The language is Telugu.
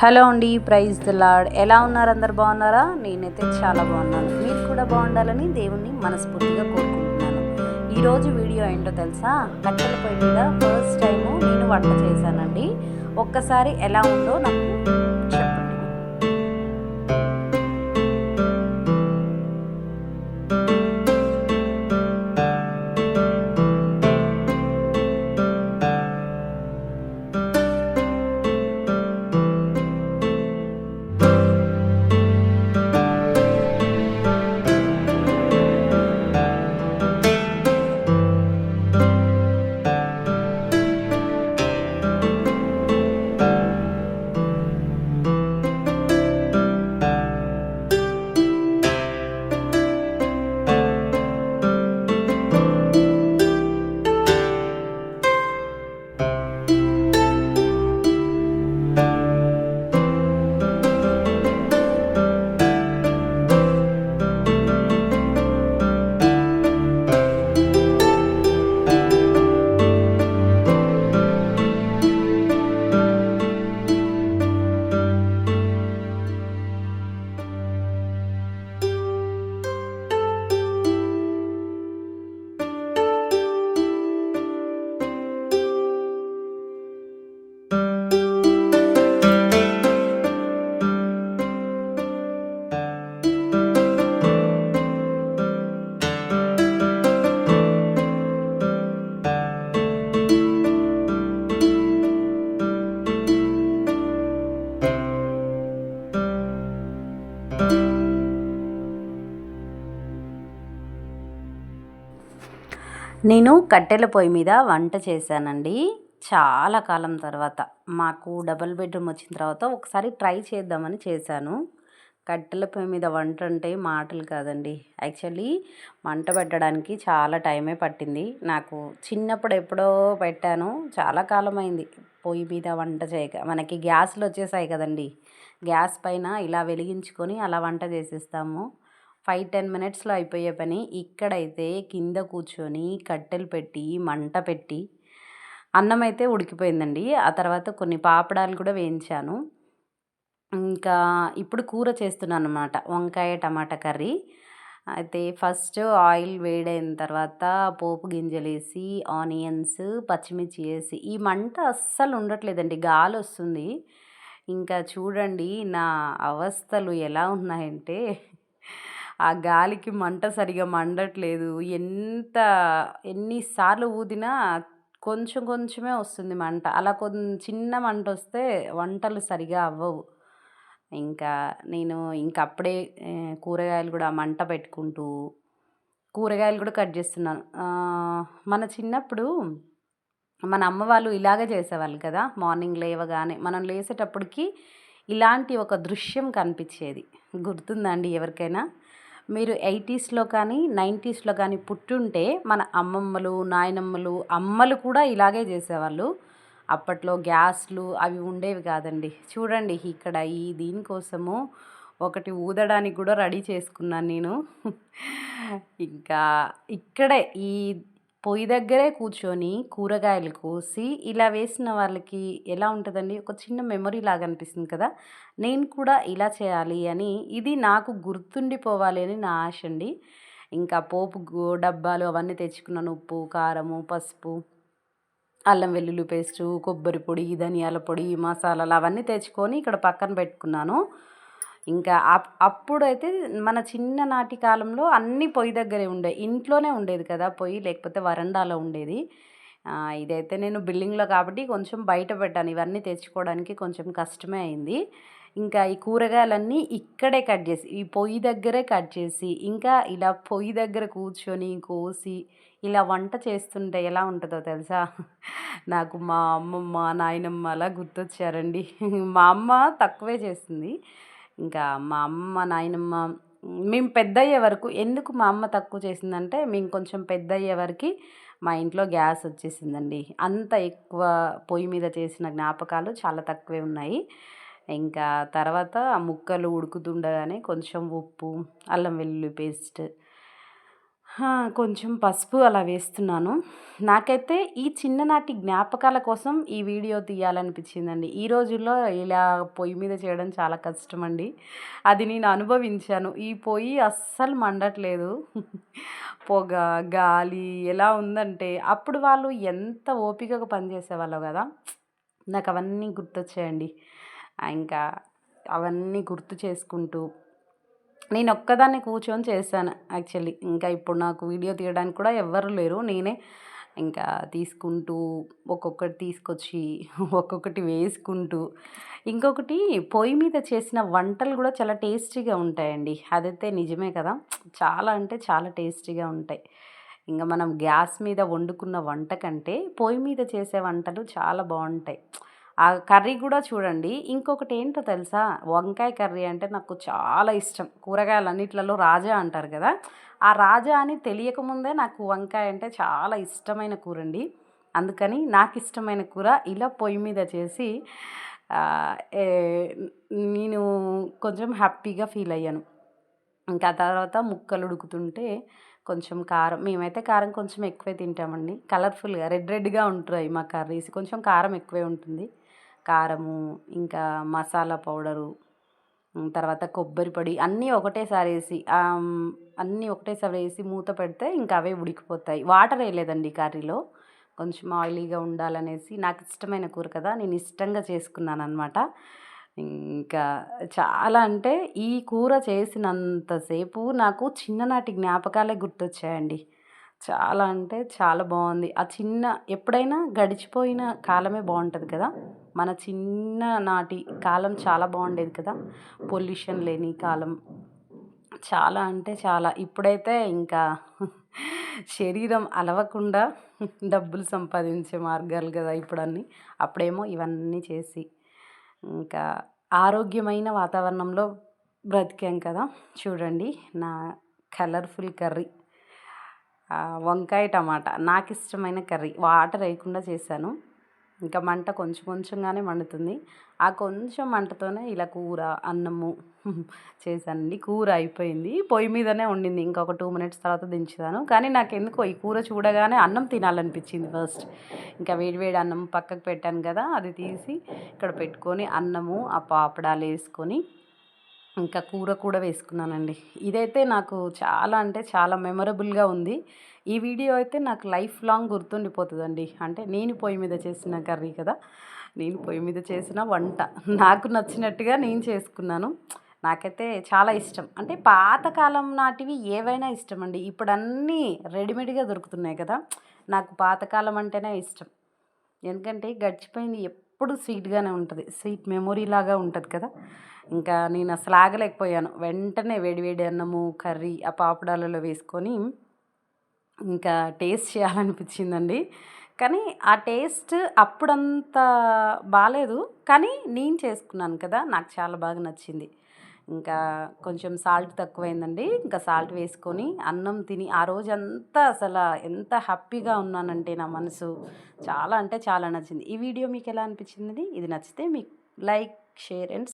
హలో అండి ప్రైజ్ ద లాడ్ ఎలా ఉన్నారు అందరు బాగున్నారా? నేనైతే చాలా బాగున్నాను. మీరు కూడా బాగుండాలని దేవుణ్ణి మనస్ఫూర్తిగా కోరుకుంటున్నాను. ఈరోజు వీడియో ఏంటో తెలుసా? కట్టెల పొయ్యి మీద ఫస్ట్ టైము నేను వంట చేశానండి. ఒక్కసారి ఎలా ఉందో నాకు నేను కట్టెల పొయ్యి మీద వంట చేశానండి చాలా కాలం తర్వాత. మాకు డబుల్ బెడ్రూమ్ వచ్చిన తర్వాత ఒకసారి ట్రై చేద్దామని చేశాను. కట్టెల పొయ్యి మీద వంట అంటే మాటలు కాదండి. యాక్చువల్లీ వంట పెట్టడానికి చాలా టైమే పట్టింది. నాకు చిన్నప్పుడు ఎప్పుడో పెట్టాను. చాలా కాలం అయింది పొయ్యి మీద వంట చేయక. మనకి గ్యాస్లు వచ్చేసాయి కదండి. గ్యాస్ పైన ఇలా వెలిగించుకొని అలా వంట చేసేస్తాము. ఫైవ్ టెన్ మినిట్స్లో అయిపోయే పని. ఇక్కడైతే కింద కూర్చొని కట్టెలు పెట్టి మంట పెట్టి అన్నం అయితే ఉడికిపోయిందండి. ఆ తర్వాత కొన్ని పాపడాలు కూడా వేయించాను. ఇంకా ఇప్పుడు కూర చేస్తున్నాను అనమాట వంకాయ టమాటా కర్రీ. అయితే ఫస్ట్ ఆయిల్ వేడైన తర్వాత పోపు గింజలు వేసి ఆనియన్స్ పచ్చిమిర్చి వేసి ఈ మంట అస్సలు ఉండట్లేదండి. గాలి వస్తుంది. ఇంకా చూడండి నా అవస్థలు ఎలా ఉన్నాయంటే ఆ గాలికి మంట సరిగా మండట్లేదు. ఎంత ఎన్నిసార్లు ఊదినా కొంచెం కొంచెమే వస్తుంది మంట. అలా కొంచెం చిన్న మంట వస్తే వంటలు సరిగా అవ్వవు. ఇంకా నేను ఇంక అప్పుడే కూరగాయలు కూడా మంట పెట్టుకుంటూ కూరగాయలు కూడా కట్ చేస్తున్నాను. మన చిన్నప్పుడు మన అమ్మ వాళ్ళు ఇలాగే చేసేవాళ్ళు కదా మార్నింగ్ లేవగానే. మనం లేసేటప్పటికి ఇలాంటి ఒక దృశ్యం కనిపించేది. గుర్తుందండి ఎవరికైనా? మీరు ఎయిటీస్లో కానీ నైంటీస్లో కానీ పుట్టుంటే మన అమ్మమ్మలు నాయనమ్మలు అమ్మలు కూడా ఇలాగే చేసేవాళ్ళు. అప్పట్లో గ్యాస్లు అవి ఉండేవి కాదండి. చూడండి ఇక్కడ ఈ దీనికోసము ఒకటి ఊదడానికి కూడా రెడీ చేసుకున్నాను నేను. ఇంకా ఇక్కడే ఈ పొయ్యి దగ్గరే కూర్చొని కూరగాయలు కోసి ఇలా వేసిన వాళ్ళకి ఎలా ఉంటుందండి? ఒక చిన్న మెమొరీ లాగా అనిపిస్తుంది కదా? నేను కూడా ఇలా చేయాలి అని ఇది నాకు గుర్తుండిపోవాలి అని నా ఆశ అండి. ఇంకా పోపు డబ్బాలు అవన్నీ తెచ్చుకున్నాను. ఉప్పు కారము పసుపు అల్లం వెల్లుల్లి పేస్టు కొబ్బరి పొడి ధనియాల పొడి మసాలాలు అవన్నీ తెచ్చుకొని ఇక్కడ పక్కన పెట్టుకున్నాను. ఇంకా అప్పుడైతే మన చిన్ననాటి కాలంలో అన్నీ పొయ్యి దగ్గరే ఉండే ఇంట్లోనే ఉండేది కదా పొయ్యి లేకపోతే వరండాలో ఉండేది. ఇదైతే నేను బిల్డింగ్లో కాబట్టి కొంచెం బయట పెట్టాను ఇవన్నీ తెచ్చుకోవడానికి కొంచెం కష్టమే అయింది. ఇంకా ఈ కూరగాయలన్నీ ఇక్కడే కట్ చేసి ఈ పొయ్యి దగ్గరే కట్ చేసి ఇంకా ఇలా పొయ్యి దగ్గర కూర్చొని కోసి ఇలా వంట చేస్తుంటే ఎలా ఉంటుందో తెలుసా? నాకు మా అమ్మమ్మ నాయనమ్మ అలా గుర్తొచ్చారండి. మా అమ్మ తక్కువే చేస్తుంది. ఇంకా మా అమ్మ నాయనమ్మ మేము పెద్ద అయ్యే వరకు ఎందుకు మా అమ్మ తక్కువ చేసిందంటే మేము కొంచెం పెద్ద అయ్యే వరకు మా ఇంట్లో గ్యాస్ వచ్చేసిందండి. అంత ఎక్కువ పొయ్యి మీద చేసిన జ్ఞాపకాలు చాలా తక్కువే ఉన్నాయి. ఇంకా తర్వాత ముక్కలు ఉడుకుతుండగానే కొంచెం ఉప్పు అల్లం వెల్లుల్లి పేస్ట్ కొంచెం పసుపు అలా వేస్తున్నాను. నాకైతే ఈ చిన్ననాటి జ్ఞాపకాల కోసం ఈ వీడియో తీయాలనిపించిందండి. ఈ రోజుల్లో ఇలా పొయ్యి మీద చేయడం చాలా కష్టమండి. అది నేను అనుభవించాను. ఈ పొయ్యి అస్సలు మండట్లేదు. పొగ, గాలి ఎలా ఉందంటే అప్పుడు వాళ్ళు ఎంత ఓపికగా పనిచేసేవాళ్ళు కదా నాకు అవన్నీ గుర్తొచ్చాయండి. ఇంకా అవన్నీ గుర్తు చేసుకుంటూ నేను ఒక్కదాన్ని కూర్చొని చేశాను యాక్చువల్లీ. ఇంకా ఇప్పుడు నాకు వీడియో తీయడానికి కూడా ఎవ్వరు లేరు. నేనే ఇంకా తీసుకుంటూ, ఒక్కొక్కటి తీసుకొచ్చి, ఒక్కొక్కటి వేసుకుంటూ ఇంకొకటి పొయ్యి మీద చేసిన వంటలు కూడా చాలా టేస్టీగా ఉంటాయండి. అదైతే నిజమే కదా! చాలా అంటే చాలా టేస్టీగా ఉంటాయి. ఇంకా మనం గ్యాస్ మీద వండుకున్న వంట కంటే పొయ్యి మీద చేసే వంటలు చాలా బాగుంటాయి ఆ కర్రీ కూడా చూడండి ఇంకొకటి ఏంటో తెలుసా? వంకాయ కర్రీ అంటే నాకు చాలా ఇష్టం. కూరగాయలన్నిట్లలో రాజా అంటారు కదా ఆ రాజా అని తెలియకముందే నాకు వంకాయ అంటే చాలా ఇష్టమైన కూర అండి అందుకని నాకు ఇష్టమైన కూర ఇలా పొయ్యి మీద చేసి నేను కొంచెం హ్యాపీగా ఫీల్ అయ్యాను. ఇంకా తర్వాత ముక్కలు ఉడుకుతుంటే కొంచెం కారం మేమైతే కారం కొంచెం ఎక్కువే తింటామండి. కలర్‌ఫుల్‌గా రెడ్ రెడ్‌గా ఉంటాయి మా కర్రీస్. కొంచెం కారం ఎక్కువే ఉంటుంది. కారము, ఇంకా మసాలా పౌడరు, తర్వాత కొబ్బరి పొడి అన్నీ ఒకటేసారి వేసి అన్నీ ఒకటేసారి వేసి మూత పెడితే ఇంకా అవే ఉడికిపోతాయి. వాటర్ వేయలేదండి కర్రీలో. కొంచెం ఆయిలీగా ఉండాలనేసి నాకు ఇష్టమైన కూర కదా! నేను ఇష్టంగా చేసుకున్నాను అనమాట ఇంకా చాలా అంటే ఈ కూర చేసినంతసేపు నాకు చిన్ననాటి జ్ఞాపకాలే గుర్తొచ్చాయండి. చాలా అంటే చాలా బాగుంది ఆ చిన్న ఎప్పుడైనా గడిచిపోయిన కాలమే బాగుంటుంది కదా! మన చిన్ననాటి కాలం చాలా బాగుండేది కదా! పొల్యూషన్ లేని కాలం. చాలా అంటే చాలా. ఇప్పుడైతే ఇంకా శరీరం అలవకుండా డబ్బులు సంపాదించే మార్గాలు కదా ఇప్పుడన్నీ. అప్పుడేమో ఇవన్నీ చేసి ఇంకా ఆరోగ్యమైన వాతావరణంలో బ్రతికాం కదా! చూడండి నా కలర్‌ఫుల్ కర్రీ. వంకాయ టమాటా నాకు ఇష్టమైన కర్రీ. వాటర్ వేయకుండా చేశాను. ఇంకా మంట కొంచెం కొంచెంగానే మండుతుంది. ఆ కొంచెం మంటతోనే ఇలా కూర, అన్నము చేశానండి. కూర అయిపోయింది. పొయ్యి మీదనే ఉండింది. ఇంకొక టూ మినిట్స్ తర్వాత దించుతాను. కానీ నాకు ఎందుకో ఈ కూర చూడగానే అన్నం తినాలనిపించింది ఫస్ట్. ఇంకా వేడివేడి అన్నం పక్కకు పెట్టాను కదా అది తీసి ఇక్కడ పెట్టుకొని అన్నము, ఆ పాపడాలు వేసుకొని ఇంకా కూర కూడా వేసుకున్నానండి. ఇదైతే నాకు చాలా అంటే చాలా మెమొరబుల్గా ఉంది. ఈ వీడియో అయితే నాకు లైఫ్ లాంగ్ గుర్తుండిపోతుందండి అంటే నేను పొయ్యి మీద చేసిన కర్రీ కదా! నేను పొయ్యి మీద చేసిన వంట. నాకు నచ్చినట్టుగా నేను చేసుకున్నాను. నాకైతే చాలా ఇష్టం. అంటే పాతకాలం నాటివి ఏవైనా ఇష్టం అండి ఇప్పుడన్నీ రెడీమేడ్‌గా దొరుకుతున్నాయి కదా! నాకు పాతకాలం అంటేనే ఇష్టం. ఎందుకంటే గడిచిపోయింది ఎప్పుడు స్వీట్‌గానే ఉంటుంది స్వీట్ మెమొరీ లాగా ఉంటుంది కదా! ఇంకా నేను అసలు ఆగలేకపోయాను. వెంటనే వేడి వేడి అన్నము, కర్రీ ఆ పాపడాలలో వేసుకొని ఇంకా టేస్ట్ చేయాలనిపించిందండి. కానీ ఆ టేస్ట్ అప్పుడంత బాగాలేదు కానీ నేను చేసుకున్నాను కదా! నాకు చాలా బాగా నచ్చింది. ఇంకా కొంచెం సాల్ట్ తక్కువైందండి. ఇంకా సాల్ట్ వేసుకొని అన్నం తిని ఆ రోజంతా అసల ఎంత హ్యాపీగా ఉన్నానంటే నా మనసు చాలా అంటే చాలా నచ్చింది. ఈ వీడియో మీకు ఎలా అనిపించింది ఇది నచ్చితే మీకు లైక్, షేర్ అండ్